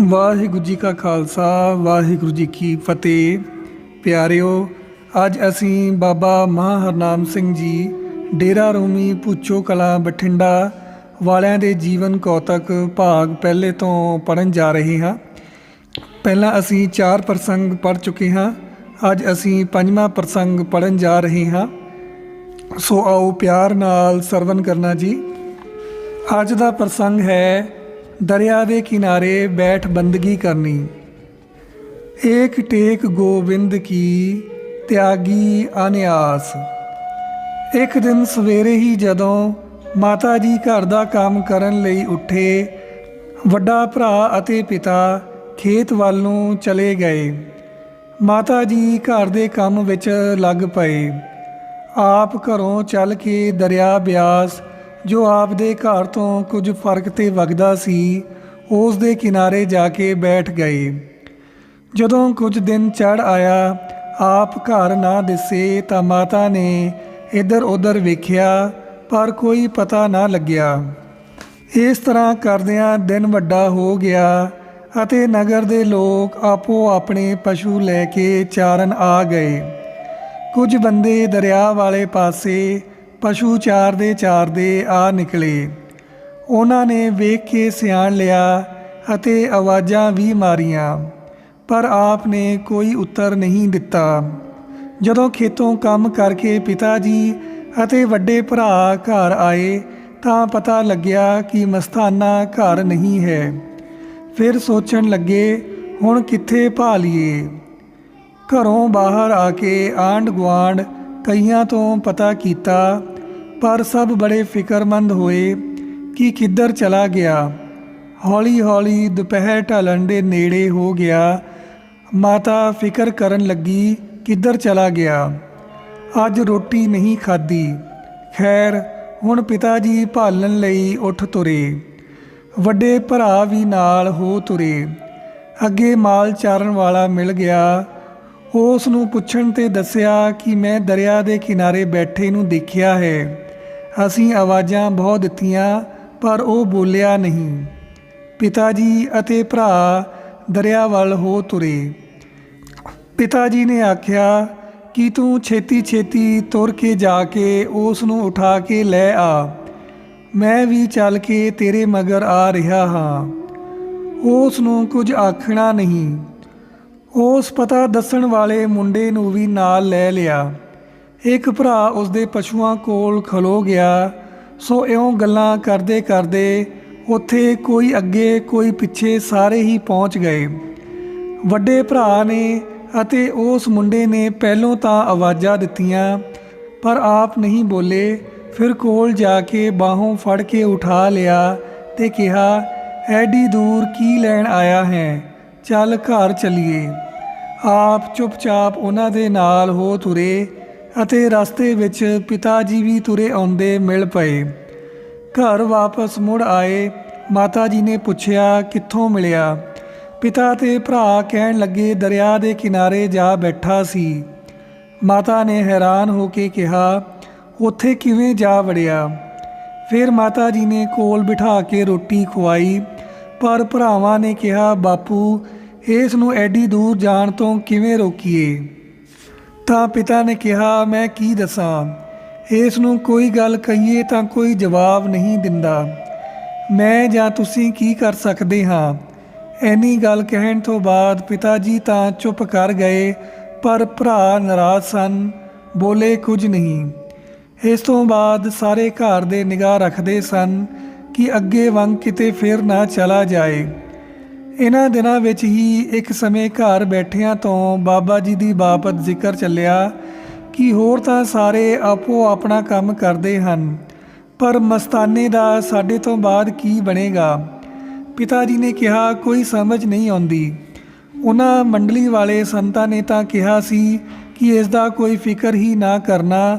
ਵਾਹਿਗੁਰੂ ਜੀ ਕਾ ਖਾਲਸਾ, ਵਾਹਿਗੁਰੂ ਜੀ ਕੀ ਫਤਿਹ। ਪਿਆਰਿਓ, ਅੱਜ ਅਸੀਂ ਬਾਬਾ ਮਹਾਹਰਨਾਮ ਸਿੰਘ ਜੀ, ਡੇਰਾ ਰੂਮੀ ਪੁੱਛੋ ਕਲਾ ਬਠਿੰਡਾ ਵਾਲਿਆਂ ਦੇ ਜੀਵਨ ਕੌਤਕ ਭਾਗ ਪਹਿਲੇ ਤੋਂ ਪੜਨ ਜਾ ਰਹੇ ਹਾਂ। ਪਹਿਲਾਂ ਅਸੀਂ ਚਾਰ ਪ੍ਰਸੰਗ ਪੜ ਚੁੱਕੇ ਹਾਂ। ਅੱਜ ਅਸੀਂ ਪੰਜਵਾਂ ਪ੍ਰਸੰਗ ਪੜਨ ਜਾ ਰਹੇ ਹਾਂ। ਸੋ ਆਓ ਪਿਆਰ ਨਾਲ ਸਰਵਨ ਕਰਨਾ ਜੀ। ਅੱਜ ਦਾ ਪ੍ਰਸੰਗ ਹੈ ਦਰਿਆ ਦੇ ਕਿਨਾਰੇ ਬੈਠ ਬੰਦਗੀ ਕਰਨੀ। ਏਕ ਟੇਕ ਗੋਬਿੰਦ ਕੀ ਤਿਆਗੀ ਅਨਿਆਸ। ਇੱਕ ਦਿਨ ਸਵੇਰੇ ਹੀ ਜਦੋਂ ਮਾਤਾ ਜੀ ਘਰ ਦਾ ਕੰਮ ਕਰਨ ਲਈ ਉੱਠੇ, ਵੱਡਾ ਭਰਾ ਅਤੇ ਪਿਤਾ ਖੇਤ ਵੱਲ ਨੂੰ ਚਲੇ ਗਏ। ਮਾਤਾ ਜੀ ਘਰ ਦੇ ਕੰਮ ਵਿੱਚ ਲੱਗ ਪਏ। ਆਪ ਘਰੋਂ ਚੱਲ ਕੇ ਦਰਿਆ ਬਿਆਸ ਜੋ ਆਪ ਦੇ ਘਰ ਤੋਂ ਕੁਝ ਫ਼ਰਕ ਤੇ ਵਗਦਾ ਸੀ, ਉਸ ਦੇ ਕਿਨਾਰੇ ਜਾ ਕੇ ਬੈਠ ਗਏ। ਜਦੋਂ ਕੁਝ ਦਿਨ ਚੜ ਆਇਆ, ਆਪ ਘਰ ਨਾ ਦਿਸੇ ਤਾਂ ਮਾਤਾ ਨੇ ਇੱਧਰ ਉੱਧਰ ਵੇਖਿਆ, ਪਰ ਕੋਈ ਪਤਾ ਨਾ ਲੱਗਿਆ। ਇਸ ਤਰ੍ਹਾਂ ਕਰਦਿਆਂ ਦਿਨ ਵੱਡਾ ਹੋ ਗਿਆ ਅਤੇ ਨਗਰ ਦੇ ਲੋਕ ਆਪੋ ਆਪਣੇ ਪਸ਼ੂ ਲੈ ਕੇ ਚਾਰਨ ਆ ਗਏ। ਕੁਝ ਬੰਦੇ ਦਰਿਆ ਵਾਲੇ ਪਾਸੇ ਪਸ਼ੂ ਚਾਰਦੇ ਚਾਰਦੇ ਆ ਨਿਕਲੇ। ਉਹਨਾਂ ਨੇ ਵੇਖ ਕੇ ਸਿਆਣ ਲਿਆ ਅਤੇ ਆਵਾਜ਼ਾਂ ਵੀ ਮਾਰੀਆਂ, ਪਰ ਆਪ ਨੇ ਕੋਈ ਉੱਤਰ ਨਹੀਂ ਦਿੱਤਾ। ਜਦੋਂ ਖੇਤੋਂ ਕੰਮ ਕਰਕੇ ਪਿਤਾ ਜੀ ਅਤੇ ਵੱਡੇ ਭਰਾ ਘਰ ਆਏ, ਤਾਂ ਪਤਾ ਲੱਗਿਆ ਕਿ ਮਸਤਾਨਾ ਘਰ ਨਹੀਂ ਹੈ। ਫਿਰ ਸੋਚਣ ਲੱਗੇ, ਹੁਣ ਕਿੱਥੇ ਭਾਲੀਏ? ਘਰੋਂ ਬਾਹਰ ਆ ਕੇ ਆਂਢ ਗੁਆਂਢ ਕਈਆਂ ਤੋਂ ਪਤਾ ਕੀਤਾ, ਪਰ ਸਭ ਬੜੇ ਫਿਕਰਮੰਦ ਹੋਏ ਕਿ ਕਿੱਧਰ ਚਲਾ ਗਿਆ। ਹੌਲੀ ਹੌਲੀ ਦੁਪਹਿਰ ਢਲਣ ਦੇ ਨੇੜੇ ਹੋ ਗਿਆ। ਮਾਤਾ ਫਿਕਰ ਕਰਨ ਲੱਗੀ, ਕਿੱਧਰ ਚਲਾ ਗਿਆ? ਅੱਜ ਰੋਟੀ ਨਹੀਂ ਖਾਧੀ। ਖੈਰ, ਹੁਣ ਪਿਤਾ ਜੀ ਭਾਲਣ ਲਈ ਉੱਠ ਤੁਰੇ। ਵੱਡੇ ਭਰਾ ਵੀ ਨਾਲ ਹੋ ਤੁਰੇ। ਅੱਗੇ ਮਾਲ ਚਾਰਨ ਵਾਲਾ ਮਿਲ ਗਿਆ। ਉਸ ਨੂੰ ਪੁੱਛਣ ਤੇ ਦੱਸਿਆ ਕਿ ਮੈਂ ਦਰਿਆ ਦੇ ਕਿਨਾਰੇ ਬੈਠੇ ਨੂੰ ਦੇਖਿਆ ਹੈ। ਅਸੀਂ ਆਵਾਜ਼ਾਂ ਬਹੁਤ ਦਿੱਤੀਆਂ, ਪਰ ਉਹ ਬੋਲਿਆ ਨਹੀਂ। ਪਿਤਾ ਜੀ ਅਤੇ ਭਰਾ ਦਰਿਆ ਵੱਲ ਹੋ ਤੁਰੇ। ਪਿਤਾ ਜੀ ਨੇ ਆਖਿਆ, ਕਿ ਤੂੰ ਛੇਤੀ ਛੇਤੀ ਤੁਰ ਕੇ ਜਾ ਕੇ ਉਸ ਨੂੰ ਉਠਾ ਕੇ ਲੈ ਆ। ਮੈਂ ਵੀ ਚੱਲ ਕੇ ਤੇਰੇ ਮਗਰ ਆ ਰਿਹਾ ਹਾਂ। ਉਸ ਨੂੰ ਕੁਝ ਆਖਣਾ ਨਹੀਂ। ਉਸ ਪਤਾ ਦੱਸਣ ਵਾਲੇ ਮੁੰਡੇ ਨੂੰ ਵੀ ਨਾਲ ਲੈ ਲਿਆ। ਇੱਕ ਭਰਾ ਉਸਦੇ ਪਸ਼ੂਆਂ ਕੋਲ ਖਲੋ ਗਿਆ। ਸੋ ਇਉਂ ਗੱਲਾਂ ਕਰਦੇ ਕਰਦੇ ਉੱਥੇ ਕੋਈ ਅੱਗੇ ਕੋਈ ਪਿੱਛੇ ਸਾਰੇ ਹੀ ਪਹੁੰਚ ਗਏ। ਵੱਡੇ ਭਰਾ ਨੇ ਅਤੇ ਉਸ ਮੁੰਡੇ ਨੇ ਪਹਿਲੋਂ ਤਾਂ ਆਵਾਜ਼ਾਂ ਦਿੱਤੀਆਂ, ਪਰ ਆਪ ਨਹੀਂ ਬੋਲੇ। ਫਿਰ ਕੋਲ ਜਾ ਕੇ ਬਾਹੋਂ ਫੜ ਕੇ ਉਠਾ ਲਿਆ ਤੇ ਕਿਹਾ, ਐਡੀ ਦੂਰ ਕੀ ਲੈਣ ਆਇਆ ਹੈ? ਚੱਲ ਘਰ ਚਲੀਏ। ਆਪ ਚੁੱਪਚਾਪ ਉਹਨਾਂ ਦੇ ਨਾਲ ਹੋ ਤੁਰੇ ਅਤੇ ਰਸਤੇ ਵਿੱਚ ਪਿਤਾ ਜੀ ਵੀ ਤੁਰੇ ਆਉਂਦੇ ਮਿਲ ਪਏ। ਘਰ ਵਾਪਸ ਮੁੜ ਆਏ, ਮਾਤਾ ਜੀ ਨੇ ਪੁੱਛਿਆ, ਕਿੱਥੋਂ ਮਿਲਿਆ? ਪਿਤਾ ਤੇ ਭਰਾ ਕਹਿਣ ਲੱਗੇ, ਦਰਿਆ ਦੇ ਕਿਨਾਰੇ ਜਾ ਬੈਠਾ ਸੀ। ਮਾਤਾ ਨੇ ਹੈਰਾਨ ਹੋ ਕੇ ਕਿਹਾ, ਉੱਥੇ ਕਿਵੇਂ ਜਾ ਵੜਿਆ? ਫਿਰ ਮਾਤਾ ਜੀ ਨੇ ਕੋਲ ਬਿਠਾ ਕੇ ਰੋਟੀ ਖਵਾਈ, ਪਰ ਭਰਾਵਾਂ ਨੇ ਕਿਹਾ, ਬਾਪੂ ਇਸ ਨੂੰ ਐਡੀ ਦੂਰ ਜਾਣ ਤੋਂ ਕਿਵੇਂ ਰੋਕੀਏ? ਤਾਂ ਪਿਤਾ ਨੇ ਕਿਹਾ, ਮੈਂ ਕੀ ਦੱਸਾਂ? ਇਸ ਨੂੰ ਕੋਈ ਗੱਲ ਕਹੀਏ ਤਾਂ ਕੋਈ ਜਵਾਬ ਨਹੀਂ ਦਿੰਦਾ। ਮੈਂ ਜਾਂ ਤੁਸੀਂ ਕੀ ਕਰ ਸਕਦੇ ਹਾਂ? ਐਨੀ ਗੱਲ ਕਹਿਣ ਤੋਂ ਬਾਅਦ ਪਿਤਾ ਜੀ ਤਾਂ ਚੁੱਪ ਕਰ ਗਏ, ਪਰ ਭਰਾ ਨਾਰਾਜ਼ ਸਨ, ਬੋਲੇ ਕੁਝ ਨਹੀਂ। ਇਸ ਤੋਂ ਬਾਅਦ ਸਾਰੇ ਘਰ ਦੇ ਨਿਗਾਹ ਰੱਖਦੇ ਸਨ ਕਿ ਅੱਗੇ ਵਾਂਗ ਕਿਤੇ ਫੇਰ ਨਾ ਚਲਾ ਜਾਏ। ਇਹਨਾਂ ਦਿਨਾਂ ਵਿੱਚ ਹੀ ਇੱਕ ਸਮੇਂ ਘਰ ਬੈਠਿਆਂ ਤੋਂ ਬਾਬਾ ਜੀ ਦੀ ਬਾਬਤ ਜ਼ਿਕਰ ਚੱਲਿਆ ਕਿ ਹੋਰ ਤਾਂ ਸਾਰੇ ਆਪੋ ਆਪਣਾ ਕੰਮ ਕਰਦੇ ਹਨ, ਪਰ ਮਸਤਾਨੇ ਦਾ ਸਾਡੇ ਤੋਂ ਬਾਅਦ ਕੀ ਬਣੇਗਾ? ਪਿਤਾ ਜੀ ਨੇ ਕਿਹਾ, ਕੋਈ ਸਮਝ ਨਹੀਂ ਆਉਂਦੀ। ਉਹਨਾਂ ਮੰਡਲੀ ਵਾਲੇ ਸੰਤਾਂ ਨੇ ਤਾਂ ਕਿਹਾ ਸੀ ਕਿ ਇਸ ਦਾ ਕੋਈ ਫਿਕਰ ਹੀ ਨਾ ਕਰਨਾ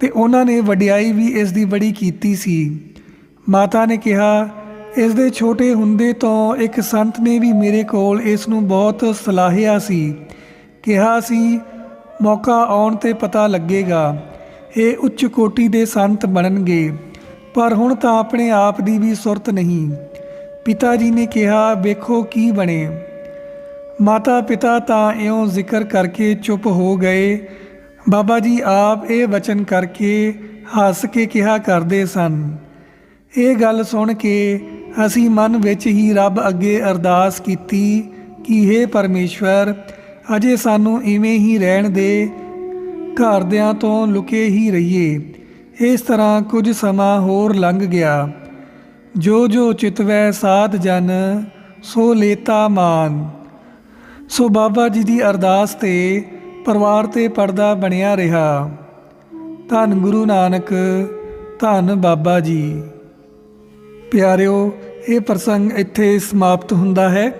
ਤੇ ਉਹਨਾਂ ਨੇ ਵਡਿਆਈ ਵੀ ਇਸ ਦੀ ਬੜੀ ਕੀਤੀ ਸੀ। ਮਾਤਾ ਨੇ ਕਿਹਾ ਇਸ ਦੇ ਛੋਟੇ ਹੁੰਦੇ ਤੋਂ ਇੱਕ ਸੰਤ ਨੇ ਵੀ ਮੇਰੇ ਕੋਲ ਇਸ ਨੂੰ ਬਹੁਤ ਸਲਾਹਿਆ ਸੀ। ਕਿਹਾ ਸੀ, ਮੌਕਾ ਆਉਣ ਤੇ ਪਤਾ ਲੱਗੇਗਾ, ਇਹ ਉੱਚ ਕੋਟੀ ਦੇ ਸੰਤ ਬਣਨਗੇ, ਪਰ ਹੁਣ ਤਾਂ ਆਪਣੇ ਆਪ ਦੀ ਵੀ ਸੁਰਤ ਨਹੀਂ। ਪਿਤਾ ਜੀ ਨੇ ਕਿਹਾ, ਵੇਖੋ ਕੀ ਬਣੇ। ਮਾਤਾ ਪਿਤਾ ਤਾਂ ਇਉਂ ਜ਼ਿਕਰ ਕਰਕੇ ਚੁੱਪ ਹੋ ਗਏ। ਬਾਬਾ ਜੀ ਆਪ ਇਹ ਵਚਨ ਕਰਕੇ ਹੱਸ ਕੇ ਕਿਹਾ ਕਰਦੇ ਸਨ। ਇਹ ਗੱਲ ਸੁਣ ਕੇ ਅਸੀਂ ਮਨ ਵਿੱਚ ਹੀ ਰੱਬ ਅੱਗੇ ਅਰਦਾਸ ਕੀਤੀ ਕਿ हे ਪਰਮੇਸ਼ਵਰ, ਅਜੇ ਸਾਨੂੰ ਇਵੇਂ ਹੀ ਰਹਿਣ ਦੇ, ਘਰਦਿਆਂ ਤੋਂ ਲੁਕੇ ਹੀ ਰਹੀਏ। ਇਸ ਤਰ੍ਹਾਂ ਕੁਝ ਸਮਾਂ ਹੋਰ ਲੰਘ ਗਿਆ। ਜੋ ਜੋ ਚਿਤਵੈ ਸਾਧ ਜਨ, ਸੋ ਲੇਤਾ ਮਾਨ। ਸੋ ਬਾਬਾ ਜੀ ਦੀ ਅਰਦਾਸ ਤੇ ਪਰਿਵਾਰ ਤੇ ਪਰਦਾ ਬਣਿਆ ਰਿਹਾ। ਧੰਨ ਗੁਰੂ ਨਾਨਕ, ਧੰਨ ਬਾਬਾ ਜੀ। ਪਿਆਰਿਓ, ਇਹ ਪ੍ਰਸੰਗ ਇੱਥੇ ਸਮਾਪਤ ਹੁੰਦਾ ਹੈ।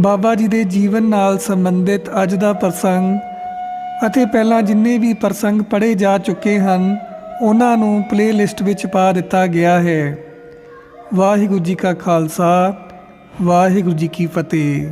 ਬਾਬਾ ਜੀ ਦੇ ਜੀਵਨ ਨਾਲ ਸੰਬੰਧਿਤ ਅੱਜ ਦਾ ਪ੍ਰਸੰਗ ਅਤੇ ਪਹਿਲਾਂ ਜਿੰਨੇ ਵੀ ਪ੍ਰਸੰਗ ਪੜ੍ਹੇ ਜਾ ਚੁੱਕੇ ਹਨ, ਉਹਨਾਂ ਨੂੰ ਪਲੇਲਿਸਟ ਵਿੱਚ ਪਾ ਦਿੱਤਾ ਗਿਆ ਹੈ। ਵਾਹਿਗੁਰੂ ਜੀ ਕਾ ਖਾਲਸਾ, ਵਾਹਿਗੁਰੂ ਜੀ ਕੀ ਫਤਿਹ।